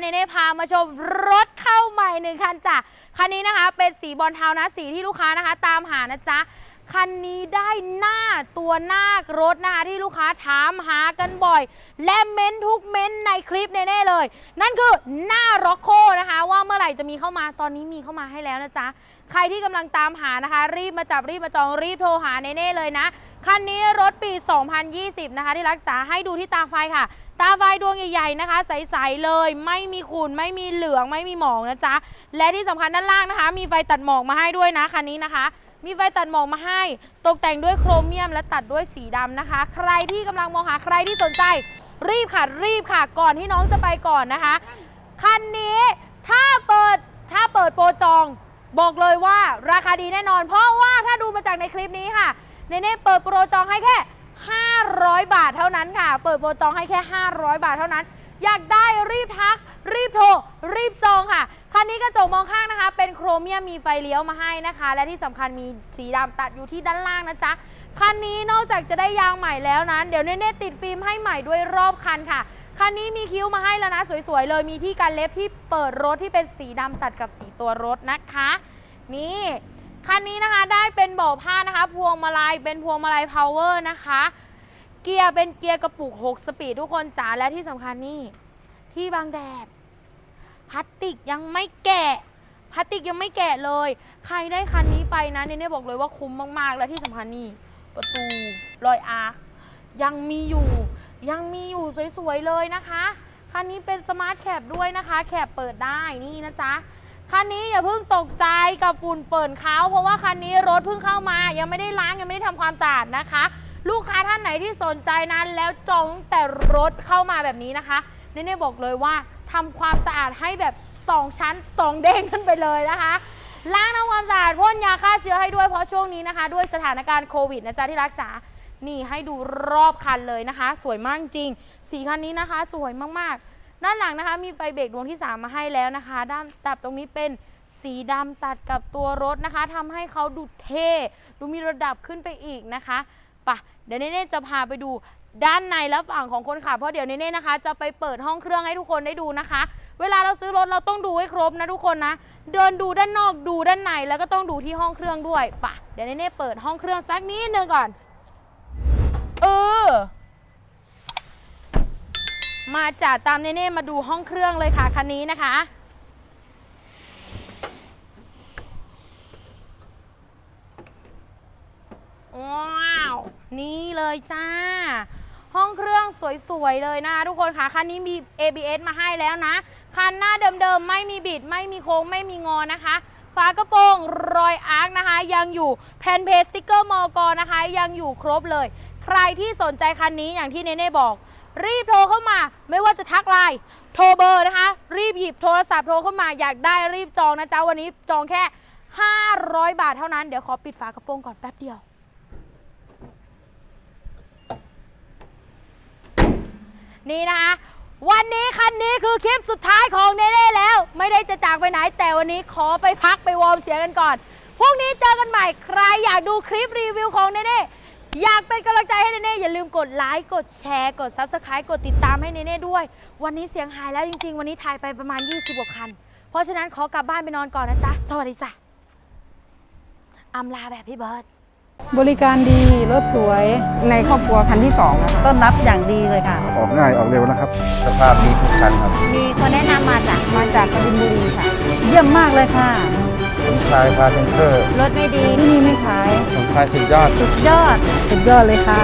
เนเน่พามาชมรถเข้าใหม่หนึ่งคันจ้ะคันนี้นะคะ เป็นสีบอลเทานะสีที่ลูกค้านะคะ ตามหานะจ๊ะ คันนี้ได้หน้าตัวหน้ารถนะคะที่ลูกค้าถามหากันบ่อย และเม้นทุกเม้นในคลิปเน่ๆเลย นั่นคือหน้าร็อกโคนะคะ ว่าเมื่อไหร่จะมีเข้ามาตอนนี้มีเข้ามาให้แล้วนะจ๊ะ ใครที่กำลังตามหานะคะ รีบมาจับรีบมาจองรีบโทรหาเน่ๆเลยนะ คันนี้รถปี 2020 นะคะ ที่รักจ๋าให้ดูที่ตาไฟค่ะ ตาไฟดวงใหญ่ๆนะคะ ใสๆเลย ไม่มีขุ่นไม่มีเหลืองไม่มีหมองนะจ๊ะและที่สำคัญด้านล่างนะคะ มีไฟตัดหมอกมาให้ด้วยนะคันนี้นะคะ มีไฟตัดหมอกมาให้ ตกแต่งด้วยโครเมียมและตัดด้วยสีดำนะคะ ใครที่กำลังมองหาใครที่สนใจ รีบค่ะ รีบค่ะ ก่อนที่น้องจะไปก่อนนะคะ คันนี้ถ้าเปิดถ้าเปิดโปรจอง บอกเลยว่าราคาดีแน่นอน เพราะว่าถ้าดูมาจากในคลิปนี้ค่ะเนเน่เปิดโปรจองให้แค่ 500 บาทเท่านั้นค่ะ เปิดโปรจองให้แค่ 500 บาทเท่านั้น อยากได้รีบทัก รีบโทร รีบจองค่ะ นนี้กระจกมองข้างนะคะ เป็นโครเมียมมีไฟเลี้ยวมาให้นะคะ และที่สำคัญมีสีดำตัดอยู่ที่ด้านล่างนะจ๊ะคันนี้นอกจากจะได้ยางใหม่แล้วนั้น เดี๋ยวเน่ติดฟิล์มให้ใหม่ด้วยรอบคันค่ะคันนี้มีคิ้วมาให้แล้วนะ สวยๆเลยมีที่กันเล็บที่เปิดรถที่เป็นสีดำตัดกับสีตัวรถนะคะ นี่คันนี้นะคะได้เป็นเบาะผ้านะคะ พวงมาลัยเป็นพวงมาลัยพาวเวอร์นะคะ เกียร์เป็นเกียร์กระปุก 6 สปีดทุกคนจ๋าและที่สำคัญนี่ที่บังแดด พลาสติกยังไม่แกะพลาสติกยังไม่แกะเลย ใครได้คันนี้ไปนะเนเน่บอกเลยว่าคุ้มมากๆ และที่สำคัญนี่ประตูรอยอาร์คยังมีอยู่ ยังมีอยู่สวยๆเลยนะคะ คันนี้เป็นสมาร์ทแคปด้วยนะคะ แคปเปิดได้นี่นะจ๊ะคันนี้อย่าเพิ่งตกใจกับฝุ่นเปิ่นเขาเพราะว่าคันนี้รถเพิ่งเข้ามา ยังไม่ได้ล้างยังไม่ได้ทำความสะอาดนะคะ ลูกค้าท่านไหนที่สนใจนั้นแล้วจองตั้งแต่รถเข้ามาแบบนี้นะคะเน่ๆบอกเลยว่า ทำความสะอาดให้แบบ 2 ชั้น 2 เด้งขึ้นไปเลยนะคะ ล้างทำความสะอาดพ่นยาฆ่าเชื้อให้ด้วยเพราะช่วงนี้นะคะ ด้วยสถานการณ์โควิดนะจ๊ะที่รักจ๋านี่ให้ดูรอบคันเลยนะคะ สวยมากจริง สีคันนี้นะคะ สวยมากๆ ด้านหลังนะคะมีไฟเบรกดวงที่ 3 มาให้แล้วนะคะ ด้านตับตรงนี้เป็นสีดำตัดกับตัวรถนะคะทำให้เขาดูเท่ ดูมีระดับขึ้นไปอีกนะคะปะเดี๋ยวเน่จะพาไปดู ด้านในและฝั่งของคนขับเพราะเดี๋ยวเน่ๆนะคะ จะไปเปิดห้องเครื่องให้ทุกคนได้ดูนะคะ เวลาเราซื้อรถเราต้องดูให้ครบนะทุกคนนะ เดินดูด้านนอกดูด้านในแล้วก็ต้องดูที่ห้องเครื่องด้วยปะเดี๋ยวเน่ๆเปิดห้องเครื่องสักนิดนึงก่อน เออ มาจัดตามเน่ๆมาดูห้องเครื่องเลยค่ะคันนี้นะคะว้าว นี่เลยจ้า ห้องเครื่องสวยๆเลยนะทุกคนค่ะคันนี้มี ABS มาให้แล้วนะ คันหน้าเดิมๆ ไม่มีบิด ไม่มีโค้ง ไม่มีงอนะคะฝากระโปรงรอยอาร์คนะคะ ยังอยู่แผ่นเพสติกเกอร์มอกอนะคะ ยังอยู่ครบเลย ใครที่สนใจคันนี้อย่างที่เนเน่บอก รีบโทรเข้ามา ไม่ว่าจะทักไลน์โทรเบอร์นะคะ รีบหยิบโทรศัพท์โทรเข้ามาอยากได้รีบจองนะจ๊ะวันนี้จองแค่ 500 บาทเท่านั้น เดี๋ยวขอปิดฝากระโปรงก่อนแป๊บเดียว นี่นะคะวันนี้คันนี้คือคลิปสุดท้ายของเนเน่แล้ว ไม่ได้จะจากไปไหนแต่วันนี้ขอไปพักไปวอร์มเสียงกันก่อนพรุ่งนี้เจอกันใหม่ใครอยากดูคลิปรีวิวของเนเน่อยากเป็นกำลังใจให้เนเน่อย่าลืมกดไลค์กดแชร์กด Subscribe กดติดตามให้เนเน่ด้วย วันนี้เสียงหายแล้วจริง ๆ วันนี้ถ่ายไปประมาณ 20กว่าคัน เพราะฉะนั้นขอกลับบ้านไปนอนก่อนนะจ๊ะ สวัสดีจ้ะอำลาแบบพี่เบิร์ด บริการดีรถสวยในครอบครัวคันที่2นะคะต้อนรับอย่างดีเลยค่ะ ออกง่ายออกเร็วนะครับ สภาพดีทุกคันครับ มีคนแนะนำมาจากมาจากกบินบุรีค่ะ เยี่ยมมากเลยค่ะผมชายพาเซนเตอร์รถไม่ดีที่นี่ไม่ขายผมชายสุดยอดสุดยอดสุดยอดเลยค่ะ